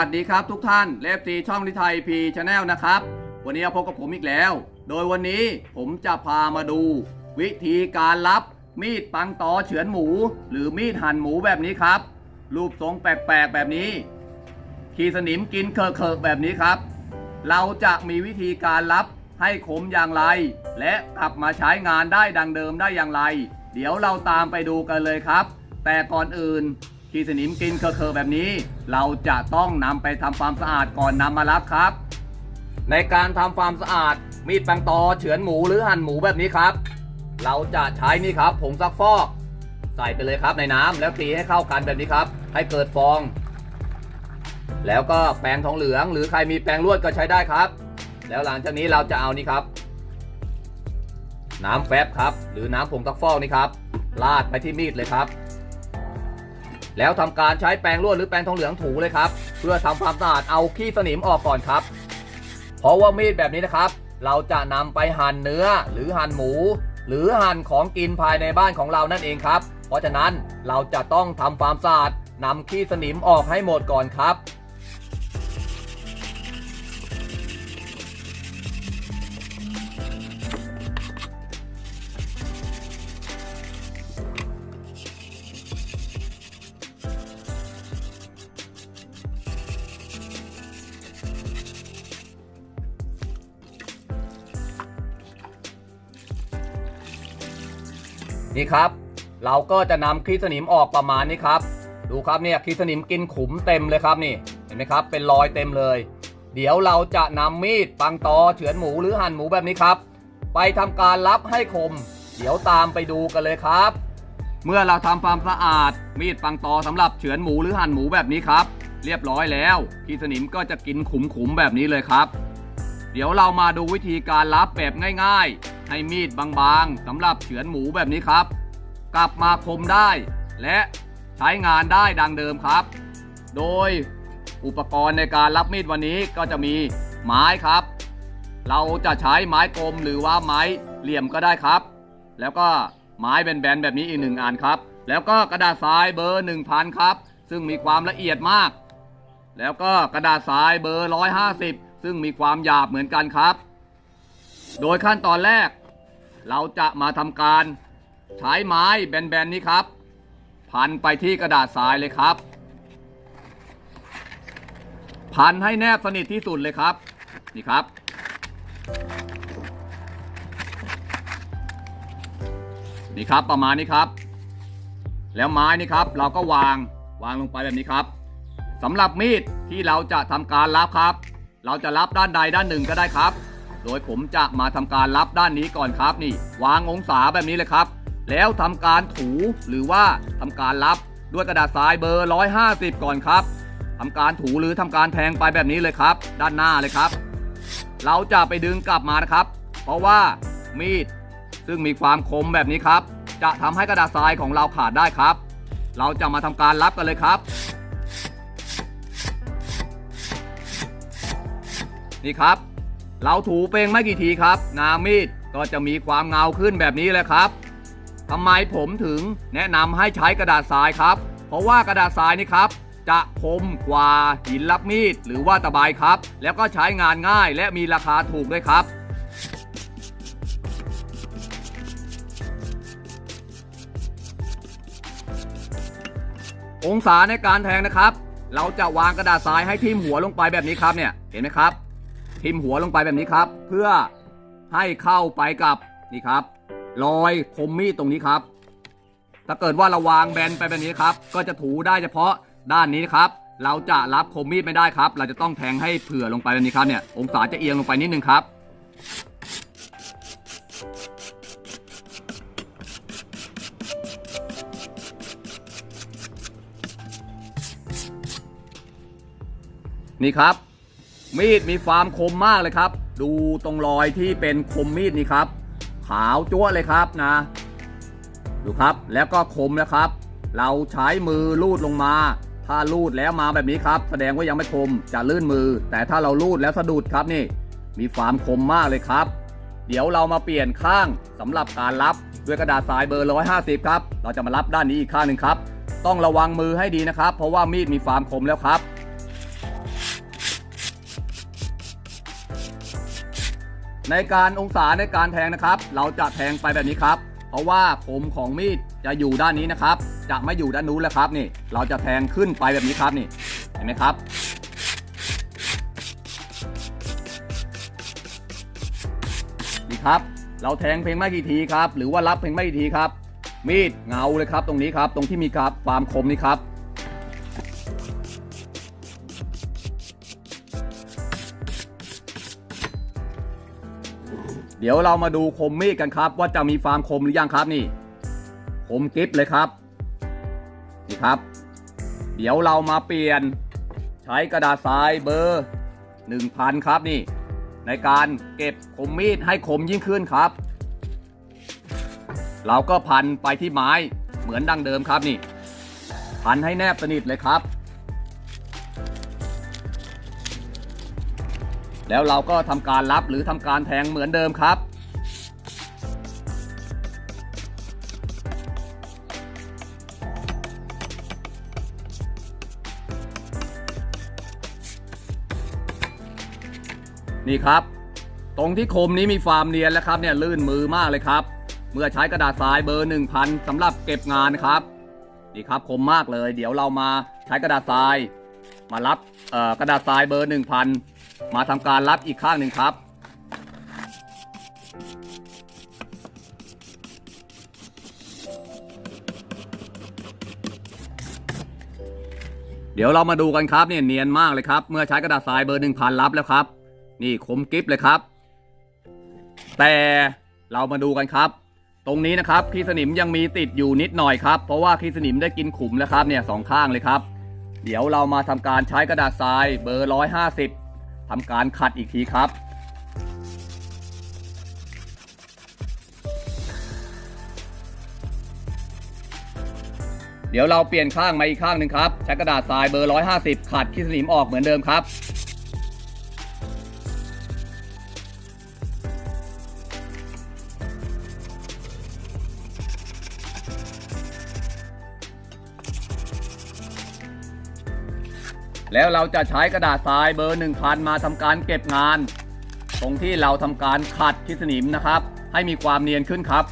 วัสดีครับทุกท่านเลฟซีช่องลิไทยพีชาแนลนะครับ วันนี้พบกับผมอีกแล้ว โดยวันนี้ผมจะพามาดู วิธีการรับมีดปังตอเฉือนหมู หรือมีดหั่นหมูแบบนี้ครับ รูปทรงแปลกๆแบบนี้ ขีสนิมกินเคอะเๆแบบนี้ครับ เราจะมีวิธีการรับให้คมอย่างไร และกลับมาใช้งานได้ดังเดิมได้อย่างไร เดี๋ยวเราตามไปดูกันเลยครับ แต่ก่อนอื่น ขีสนิมกินเคอะๆแบบนี้ เราจะต้องนำไปทำความสะอาดก่อนนำมารับครับ ในการทำความสะอาดมีดปังตอเฉือนหมูหรือหั่นหมูแบบนี้ครับ เราจะใช้นี่ครับผงซักฟอก ใส่ไปเลยครับในน้ำแล้วตีให้เข้ากันแบบนี้ครับ ให้เกิดฟอง แล้วก็แปรงทองเหลือง หรือใครมีแปรงลวดก็ใช้ได้ครับ แล้วหลังจากนี้เราจะเอานี่ครับ น้ำแฟบครับ หรือน้ำผงซักฟอกนี่ครับราดไปที่มีดเลยครับ แล้วทำการใช้แปรงลวดหรือแปรงทองเหลืองถูเลยครับ เพื่อทำความสะอาดเอาขี้สนิมออกก่อนครับ เพราะว่ามีดแบบนี้นะครับ เราจะนำไปหั่นเนื้อหรือหั่นหมู หรือหั่นของกินภายในบ้านของเรานั่นเองครับ เพราะฉะนั้นเราจะต้องทำความสะอาดนำขี้สนิมออกให้หมดก่อนครับ นี่ครับ เราก็จะนำขี้สนิมออกประมาณนี้ครับ ดูครับเนี่ยขี้สนิมกินขุมเต็มเลยครับนี่เห็นไหมครับ เป็นรอยเต็มเลย เดี๋ยวเราจะนำมีดปังตอเฉือนหมูหรือหั่นหมูแบบนี้ครับ ไปทำการรับให้คม เดี๋ยวตามไปดูกันเลยครับ เมื่อเราทำความสะอาดมีดปังตอสำหรับเฉือนหมูหรือหั่นหมูแบบนี้ครับ เรียบร้อยแล้วขี้สนิมก็จะกินขุมๆแบบนี้เลยครับ เดี๋ยวเรามาดูวิธีการรับแบบง่าย ๆ ให้มีดบางๆสำหรับเฉือนหมูแบบนี้ครับ กลับมาคมได้ และใช้งานได้ดังเดิมครับ โดยอุปกรณ์ในการรับมีดวันนี้ก็จะมีไม้ครับ เราจะใช้ไม้กลมหรือว่าไม้เหลี่ยมก็ได้ครับ แล้วก็ไม้แบนๆแบบนี้อีกหนึ่งอันครับ แล้วก็กระดาษทรายเบอร์ 1000 ครับ ซึ่งมีความละเอียดมาก แล้วก็กระดาษทรายเบอร์ 150 ซึ่งมีความหยาบเหมือนกันครับ โดยขั้นตอนแรก เราจะมาทำการใช้ไม้แบนๆนี้ครับ พันไปที่กระดาษทรายเลยครับ พันให้แนบสนิทที่สุดเลยครับ นี่ครับ นี่ครับประมาณนี้ครับ แล้วไม้นี่ครับ เราก็วางวางลงไปแบบนี้ครับสำหรับมีดที่เราจะทำการรับครับ เราจะรับด้านใดด้านหนึ่งก็ได้ครับ โดยผมจะมาทำการรับด้านนี้ก่อนครับนี่ วางองศาแบบนี้เลยครับ แล้วทำการถูหรือว่าทำการรับด้วยกระดาษทรายเบอร์ 150 ก่อนครับทำการถูหรือทำการแทงไปแบบนี้เลยครับ ด้านหน้าเลยครับ เราจะไปดึงกลับมานะครับ เพราะว่ามีดซึ่งมีความคมแบบนี้ครับ จะทำให้กระดาษทรายของเราขาดได้ครับ เราจะมาทำการรับกันเลยครับนี่ครับ เราถูเปงไม่กี่ทีครับ งามีดก็จะมีความเงาขึ้นแบบนี้เลยครับทำไมผมถึงแนะนำให้ใช้กระดาษทรายครับ เพราะว่ากระดาษทรายนี่ครับ จะคมกว่าหินรับมีดหรือว่าตะไบครับ แล้วก็ใช้งานง่ายและมีราคาถูกด้วยครับองศาในการแทงนะครับ เราจะวางกระดาษทรายให้ทิ่มหัวลงไปแบบนี้ครับเนี่ย เห็นไหมครับ ทิ่มหัวลงไปแบบนี้ครับ เพื่อให้เข้าไปกับนี่ครับรอยคมมีดตรงนี้ครับ ถ้าเกิดว่าเราวางแบนไปแบบนี้ครับ ก็จะถูได้เฉพาะด้านนี้นะครับ เราจะรับคมมีดไม่ได้ครับ เราจะต้องแทงให้เผื่อลงไปแบบนี้ครับเนี่ย องศาจะเอียงลงไปนิดนึงครับ นี่ครับ มีดมีความคมมากเลยครับ ดูตรงรอยที่เป็นคมมีดนี่ครับ ขาวจั๊วเลยครับนะ ดูครับแล้วก็คมแล้วครับ เราใช้มือลูดลงมา ถ้าลูดแล้วมาแบบนี้ครับ แสดงว่ายังไม่คมจะลื่นมือ แต่ถ้าเราลูดแล้วสะดุดครับนี่ มีความคมมากเลยครับ เดี๋ยวเรามาเปลี่ยนข้างสำหรับการรับด้วยกระดาษทรายเบอร์ 150 ครับ เราจะมารับด้านนี้อีกข้างหนึ่งครับ ต้องระวังมือให้ดีนะครับ เพราะว่ามีดมีความคมแล้วครับ ในการองศาในการแทงนะครับ เราจะแทงไปแบบนี้ครับ เพราะว่าคมของมีดจะอยู่ด้านนี้นะครับ จะไม่อยู่ด้านนู้นแล้วครับนี่ เราจะแทงขึ้นไปแบบนี้ครับนี่ เห็นไหมครับ นี่ครับ เราแทงเพียงไม่กี่ทีครับ หรือว่ารับเพียงไม่กี่ทีครับ มีดเงาเลยครับ ตรงนี้ครับ ตรงที่มีครับความคมนี่ครับ เดี๋ยวเรามาดูคมมีดกันครับ ว่าจะมีความคมหรือยังครับนี่ คมกริบเลยครับ นี่ครับ เดี๋ยวเรามาเปลี่ยน ใช้กระดาษทรายเบอร์ 1000 ครับนี่ ในการเก็บคมมีดให้คมยิ่งขึ้นครับ เราก็พันไปที่ไม้เหมือนดังเดิมครับนี่ พันให้แนบสนิทเลยครับ แล้วเราก็ทำการรับหรือทำการแทงเหมือนเดิมครับ นี่ครับ ตรงที่คมนี้มีความเนียนแล้วครับเนี่ยลื่นมือมากเลยครับ เมื่อใช้กระดาษทรายเบอร์ 1000สำหรับเก็บงานครับนี่ครับคมมากเลย เดี๋ยวเรามาใช้กระดาษทราย มารับกระดาษทรายเบอร์ 1000 มาทำการรับอีกข้างหนึ่งครับ เดี๋ยวเรามาดูกันครับเนี่ยเนียนมากเลยครับ เมื่อใช้กระดาษทรายเบอร์1000รับแล้วครับ นี่คมกริบเลยครับ แต่เรามาดูกันครับ ตรงนี้นะครับขี้สนิมยังมีติดอยู่นิดหน่อยครับ เพราะว่าขี้สนิมได้กินขุมแล้วครับเนี่ยสองข้างเลยครับ เดี๋ยวเรามาทำการใช้กระดาษทรายเบอร์150 ทำการขัดอีกทีครับ เดี๋ยวเราเปลี่ยนข้างมาอีกข้างหนึ่งครับ ใช้กระดาษทรายเบอร์ 150 ขัดขี้สนิมออกเหมือนเดิมครับ แล้วเราจะใช้กระดาษทรายเบอร์1000 มาทำการเก็บงาน ตรงที่เราทำการขัดขี้สนิมนะครับ ให้มีความเนียนขึ้นครับ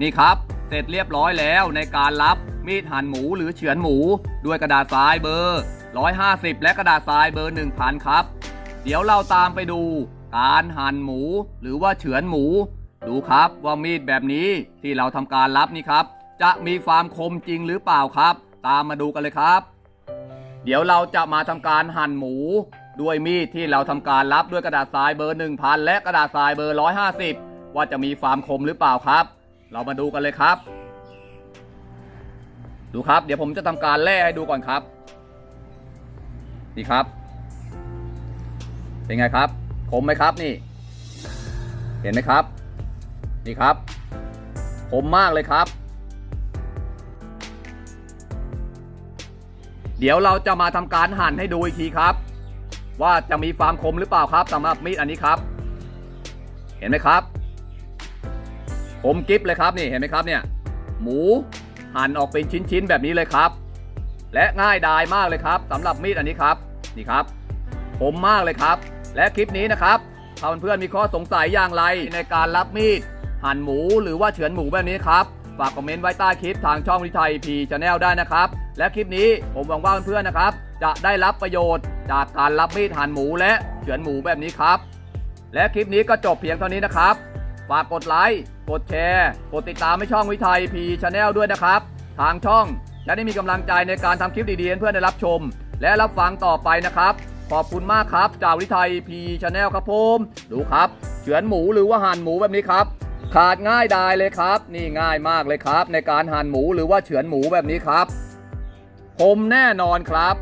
นี่ครับ เสร็จเรียบร้อยแล้วในการรับ มีดหั่นหมูหรือเฉือนหมู ด้วยกระดาษทรายเบอร์ 150 และกระดาษทรายเบอร์ 1000 ครับ เดี๋ยวเราตามไปดู การหั่นหมู หรือว่าเฉือนหมู ดูครับว่ามีดแบบนี้ที่เราทำการรับนี่ครับ จะมีความคมจริงหรือเปล่าครับ ตามมาดูกันเลยครับ เดี๋ยวเราจะมาทำการหั่นหมู ด้วยมีดที่เราทำการรับด้วยกระดาษทรายเบอร์ 1000 และกระดาษทรายเบอร์ 150 ว่าจะมีความคมหรือเปล่าครับ เรามาดูกันเลยครับ ดูครับ เดี๋ยวผมจะทำการแล่ให้ดูก่อนครับนี่ครับ เป็นไงครับคมไหมครับนี่ เห็นไหมครับ นี่ครับคมมากเลยครับ เดี๋ยวเราจะมาทำการหั่นให้ดูอีกทีครับ ว่าจะมีความคมหรือเปล่าครับสำหรับมีดอันนี้ครับ เห็นไหมครับคมกิฟเลยครับนี่เห็นไหมครับเนี่ย หมู หั่นออกเป็นชิ้นๆแบบนี้เลยครับ และง่ายดายมากเลยครับสำหรับมีดอันนี้ครับนี่ครับคมมากเลยครับ และคลิปนี้นะครับถ้าเพื่อนๆมีข้อสงสัยอย่างไรในการรับมีด หั่นหมูหรือว่าเฉือนหมูแบบนี้ครับฝากคอมเมนต์ไว้ใต้คลิปทางช่องวิทยพีชาแนลได้นะครับ และคลิปนี้ผมหวังว่าเพื่อนๆนะครับ จะได้รับประโยชน์จากการรับมีดหั่นหมูและเฉือนหมูแบบนี้ครับ และคลิปนี้ก็จบเพียงเท่านี้นะครับ ฝากกดไลค์ กดแชร์ กดติดตามให้ช่องวิทัยพีชาแนลด้วยนะครับ ทางช่องจะได้มีกำลังใจในการทำคลิปดีๆเพื่อนได้รับชม และรับฟังต่อไปนะครับ ขอบคุณมากครับจากวิทัยพีชาแนลครับผมดูครับ เฉือนหมูหรือว่าหั่นหมูแบบนี้ครับ ขาดง่ายดายเลยครับ นี่ง่ายมากเลยครับ ในการหั่นหมูหรือว่าเฉือนหมูแบบนี้ครับคมแน่นอนครับ